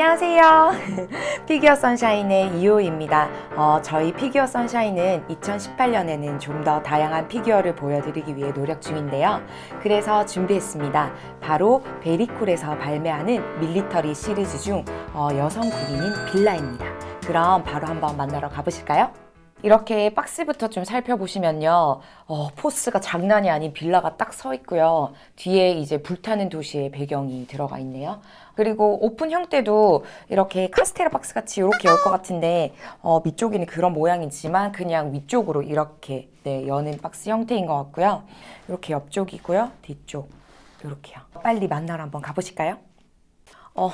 안녕하세요. 피규어 선샤인의 이호입니다. 어, 저희 피규어 선샤인은 2018년에는 좀 더 다양한 피규어를 보여드리기 위해 노력 중인데요. 그래서 준비했습니다. 바로 베리콜에서 발매하는 밀리터리 시리즈 중 어, 여성 군인인 빌라입니다. 그럼 바로 한번 만나러 가보실까요? 이렇게 박스부터 좀 살펴보시면요. 어, 포스가 장난이 아닌 빌라가 딱 서 있고요. 뒤에 이제 불타는 도시의 배경이 들어가 있네요. 그리고 오픈 형태도 이렇게 카스테라 박스 같이 이렇게 열 것 같은데 어, 밑쪽에는 그런 모양이지만 그냥 위쪽으로 이렇게 네, 여는 박스 형태인 것 같고요. 이렇게 옆쪽이고요. 뒤쪽 이렇게요. 빨리 만나러 한번 가보실까요? 어,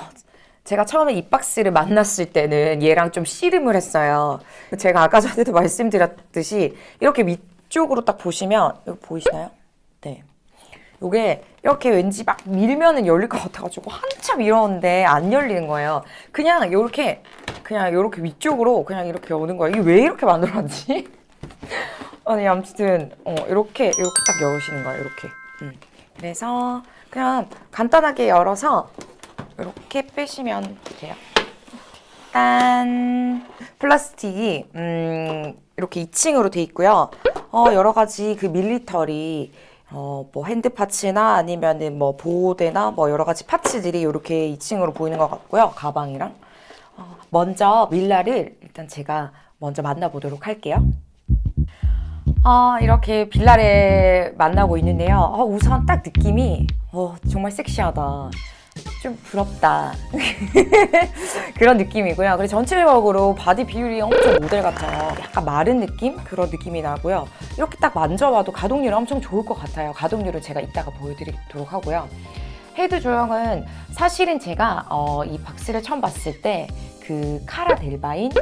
제가 처음에 이 박스를 만났을 때는 얘랑 좀 씨름을 했어요. 제가 아까 전에도 말씀드렸듯이 이렇게 위쪽으로 딱 보시면 여기 보이시나요? 네. 요게 이렇게 왠지 막 밀면은 열릴 것 같아가지고 한참 이러는데 안 열리는 거예요. 그냥 요렇게 그냥 요렇게 위쪽으로 그냥 이렇게 오는 거예요. 이게 왜 이렇게 만들었지? 아니 아무튼 어, 이렇게 이렇게 딱 열으시는 거예요. 이렇게. 음. 그래서 그냥 간단하게 열어서 이렇게 빼시면 돼요. 짠! 플라스틱이 음, 이렇게 2층으로 돼 있고요. 어, 여러 가지 그 밀리터리 어, 뭐 핸드 파츠나 아니면은 뭐 보호대나 뭐 여러 가지 파츠들이 이렇게 2층으로 보이는 것 같고요. 가방이랑. 어, 먼저 밀라를 일단 제가 먼저 만나보도록 할게요. 아, 이렇게 빌라를 만나고 있는데요. 어, 우선 딱 느낌이 어, 정말 섹시하다. 좀 부럽다. 그런 느낌이고요. 그리고 전체적으로 바디 비율이 엄청 모델 같아요. 약간 마른 느낌? 그런 느낌이 나고요. 이렇게 딱 만져봐도 가동률이 엄청 좋을 것 같아요. 가동률을 제가 이따가 보여드리도록 하고요. 헤드 조형은 사실은 제가 어, 이 박스를 처음 봤을 때 그 카라 델바인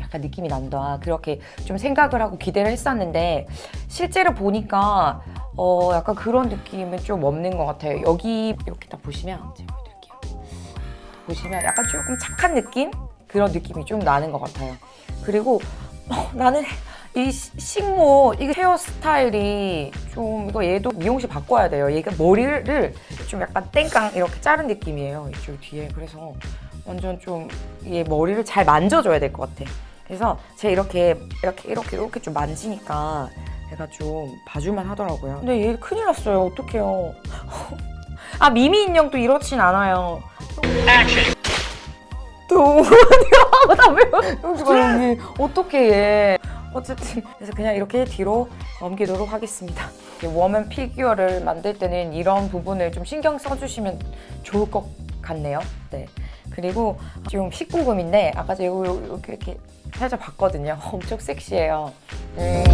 약간 느낌이 난다. 그렇게 좀 생각을 하고 기대를 했었는데 실제로 보니까 어, 약간 그런 느낌은 좀 없는 것 같아요. 여기 이렇게 딱 보시면. 보시면 약간 조금 착한 느낌? 그런 느낌이 좀 나는 것 같아요. 그리고 어, 나는 이 시- 식모 이거 헤어스타일이 좀 이거 얘도 미용실 바꿔야 돼요. 얘가 머리를 좀 약간 땡깡 이렇게 자른 느낌이에요. 이쪽 뒤에 그래서 완전 좀 얘 머리를 잘 만져줘야 될 것 같아. 그래서 제가 이렇게 이렇게 이렇게 이렇게 좀 만지니까 얘가 좀 봐줄만 하더라고요. 근데 얘 큰일 났어요. 어떡해요. 아 미미 인형도 이렇진 않아요. 또 나왜 여기 어떻게 얘 어쨌든 그래서 그냥 이렇게 뒤로 넘기도록 하겠습니다. 이 워맨 피규어를 만들 때는 이런 부분을 좀 신경 써주시면 좋을 것 같네요. 네. 그리고 지금 19금인데 아까 제가 요- 이렇게 이렇게 살짝 봤거든요. 엄청 섹시해요. 음.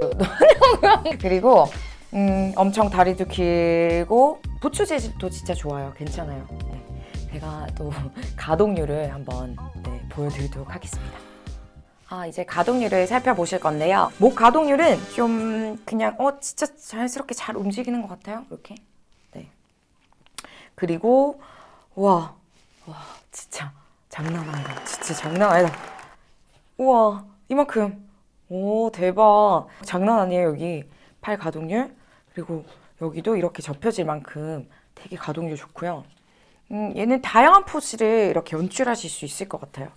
그리고 음, 엄청 다리도 길고 부츠 재질도 진짜 좋아요. 괜찮아요. 네. 제가 또 가동률을 한번 네, 보여드리도록 하겠습니다. 아, 이제 가동률을 살펴보실 건데요. 목 가동률은 좀 그냥 어 진짜 자연스럽게 잘 움직이는 것 같아요. 이렇게. 네. 그리고 와, 와 진짜 장난 아니다. 진짜 장난 아니다. 우와 이만큼. 오 대박. 장난 아니에요 여기 팔 가동률. 그리고 여기도 이렇게 접혀질 만큼 되게 가동률 좋고요. 음, 얘는 다양한 포즈를 이렇게 연출하실 수 있을 것 같아요.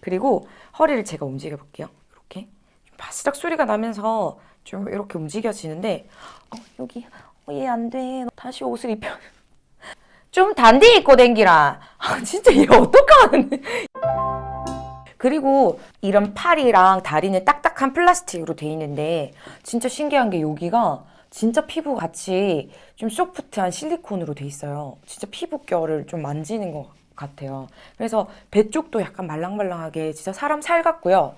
그리고 허리를 제가 움직여 볼게요. 이렇게 좀 바스락 소리가 나면서 좀 이렇게 움직여지는데 어, 여기 어, 얘안 돼. 다시 옷을 입혀. 좀 단디 입고 댕기라. 아, 진짜 얘 어떡하는데. 그리고 이런 팔이랑 다리는 딱딱한 플라스틱으로 돼 있는데 진짜 신기한 게 여기가 진짜 피부 같이 좀 소프트한 실리콘으로 돼 있어요. 진짜 피부결을 좀 만지는 것 같아요. 그래서 배 쪽도 약간 말랑말랑하게 진짜 사람 살 같고요.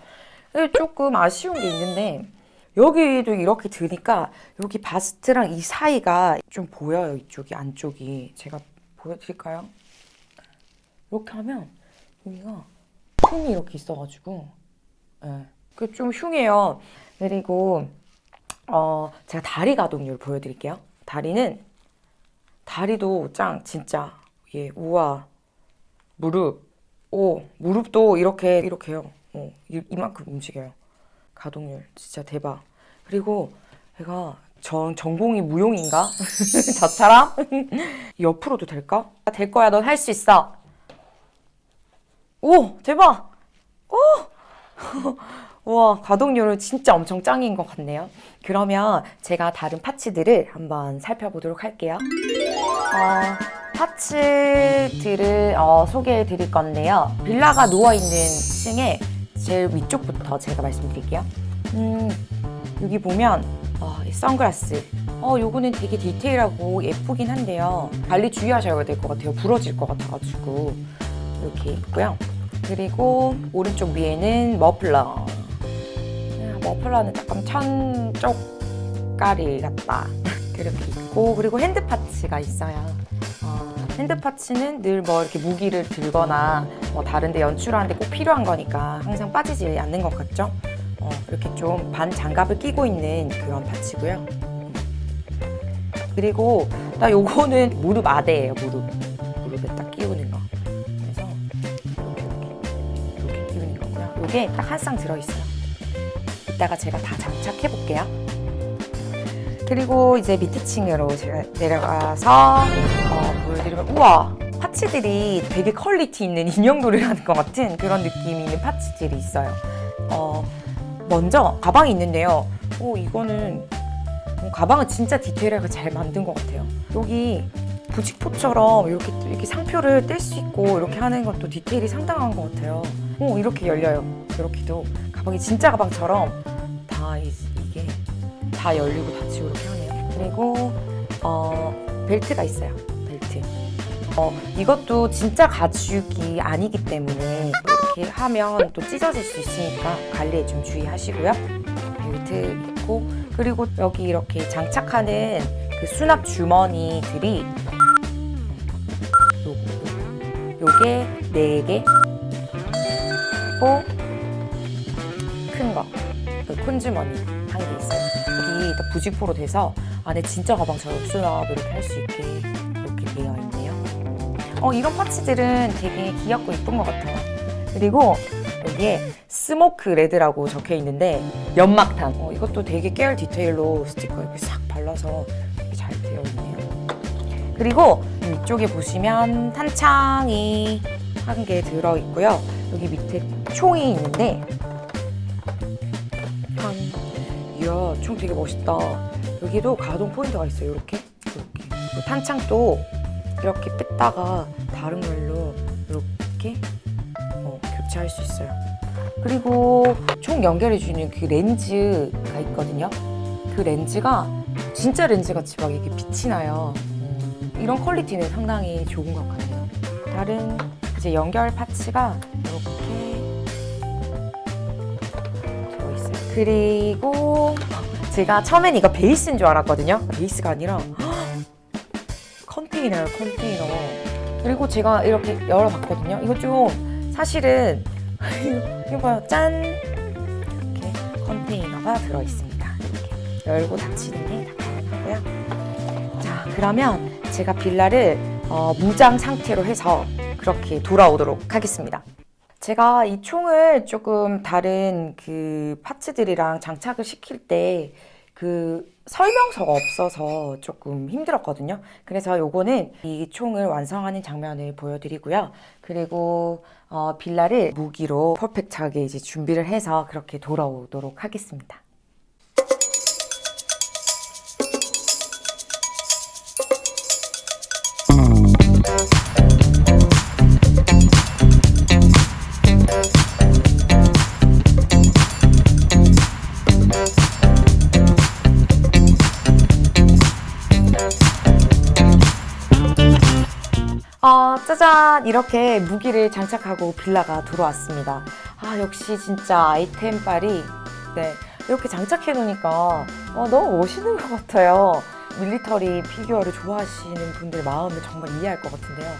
조금 아쉬운 게 있는데 여기도 이렇게 드니까 여기 바스트랑 이 사이가 좀 보여요. 이쪽이 안쪽이 제가 보여드릴까요? 이렇게 하면 여기가 틈이 이렇게 있어가지고 예. 그좀 흉해요. 그리고 어 제가 다리 가동률 보여드릴게요. 다리는 다리도 짱 진짜 예 우와 무릎 오 무릎도 이렇게 이렇게요. 어, 이, 이만큼 움직여요. 가동률 진짜 대박. 그리고 제가 전 전공이 무용인가? 저처럼? 옆으로도 될까? 될 거야. 넌 할 수 있어. 오, 대박. 오. 우와, 가동률은 진짜 엄청 짱인 것 같네요. 그러면 제가 다른 파츠들을 한번 살펴보도록 할게요. 어, 파츠들을 어, 소개해 드릴 건데요. 빌라가 누워있는 층에 제일 위쪽부터 제가 말씀드릴게요. 음, 여기 보면 어, 이 선글라스. 어, 요거는 되게 디테일하고 예쁘긴 한데요. 관리 주의하셔야 될 것 같아요. 부러질 것 같아가지고 이렇게 있고요. 그리고 오른쪽 위에는 머플러. 음, 머플러는 약간 천 쪽가리 같다. 그렇게 있고 그리고 핸드 파츠가 있어요. 어, 핸드 파츠는 늘 뭐 이렇게 무기를 들거나 뭐 다른데 연출하는데 꼭 필요한 거니까 항상 빠지지 않는 것 같죠? 어, 이렇게 좀 반 장갑을 끼고 있는 그런 파츠고요. 그리고 나 요거는 무릎 아대예요, 무릎. 무릎에 딱 끼우는 거. 그래서 이렇게 이렇게 이렇게 끼우는 거고요. 요게 딱 한 쌍 들어있어요. 이따가 제가 다 장착해 볼게요. 그리고 이제 밑에 층으로 제가 내려가서 어, 보여드리면 우와 파츠들이 되게 퀄리티 있는 인형놀이를 하는 것 같은 그런 느낌이 있는 파츠들이 있어요. 어, 먼저 가방이 있는데요. 오 이거는 어, 가방은 진짜 디테일하게 잘 만든 것 같아요. 여기 부직포처럼 이렇게 이렇게 상표를 뗄 수 있고 이렇게 하는 것도 디테일이 상당한 것 같아요. 오 이렇게 열려요. 이렇게도 가방이 진짜 가방처럼 다 이, 이게 다 열리고 닫히고 이렇게 하네요. 그리고 어, 벨트가 있어요. 벨트. 어, 이것도 진짜 가죽이 아니기 때문에 이렇게 하면 또 찢어질 수 있으니까 관리에 좀 주의하시고요. 벨트 있고 그리고 여기 이렇게 장착하는 그 수납 주머니들이 요게 네 개. 그리고 큰 거. 그 콘주머니 한개 있어요. 여기 딱 부직포로 돼서 안에 진짜 가방처럼 수납 이렇게 할 수 있게 이렇게 되어 있네요. 어, 이런 파츠들은 되게 귀엽고 예쁜 것 같아요. 그리고 여기에 스모크 레드라고 적혀 있는데 연막탄. 어, 이것도 되게 깨알 디테일로 스티커 이렇게 싹 발라서 되게 잘 되어 있네요. 그리고 이쪽에 보시면 탄창이 한 개 들어 있고요. 여기 밑에 총이 있는데 이야 총 되게 멋있다. 여기도 가동 포인트가 있어요. 이렇게 이렇게 그리고 탄창도 이렇게 뺐다가 다른 걸로 이렇게 어, 교체할 수 있어요. 그리고 총 연결해 주는 그 렌즈가 있거든요. 그 렌즈가 진짜 렌즈 같이 막 이렇게 빛이 나요. 음, 이런 퀄리티는 상당히 좋은 것 같네요. 다른 이제 연결 파츠가 이렇게 그리고 제가 처음엔 이거 베이스인 줄 알았거든요. 베이스가 아니라 컨테이너예요, 컨테이너. 그리고 제가 이렇게 열어봤거든요. 이거 좀 사실은 이거 봐요, 짠 이렇게 컨테이너가 들어있습니다. 이렇게 열고 닫히는 게다 가능하고요. 자, 그러면 제가 빌라를 어, 무장 상태로 해서 그렇게 돌아오도록 하겠습니다. 제가 이 총을 조금 다른 그 파츠들이랑 장착을 시킬 때 그 설명서가 없어서 조금 힘들었거든요. 그래서 요거는 이 총을 완성하는 장면을 보여드리고요. 그리고 어, 빌라를 무기로 퍼펙트하게 이제 준비를 해서 그렇게 돌아오도록 하겠습니다. 이렇게 무기를 장착하고 빌라가 들어왔습니다. 아, 역시 진짜 아이템 빨이, 네. 이렇게 장착해 놓으니까 어, 너무 멋있는 것 같아요. 밀리터리 피규어를 좋아하시는 분들 마음을 정말 이해할 것 같은데요.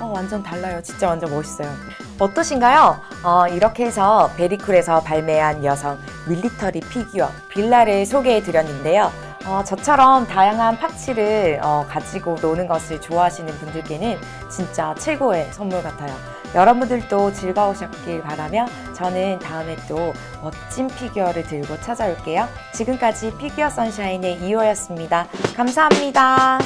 어, 완전 달라요. 진짜 완전 멋있어요. 어떠신가요? 어, 이렇게 해서 베리쿨에서 발매한 여성 밀리터리 피규어 빌라를 소개해 드렸는데요. 어, 저처럼 다양한 파츠를 어, 가지고 노는 것을 좋아하시는 분들께는 진짜 최고의 선물 같아요. 여러분들도 즐거우셨길 바라며 저 저는 다음에 또 멋진 피규어를 들고 찾아올게요. 지금까지 피규어 선샤인의 이호였습니다. 감사합니다.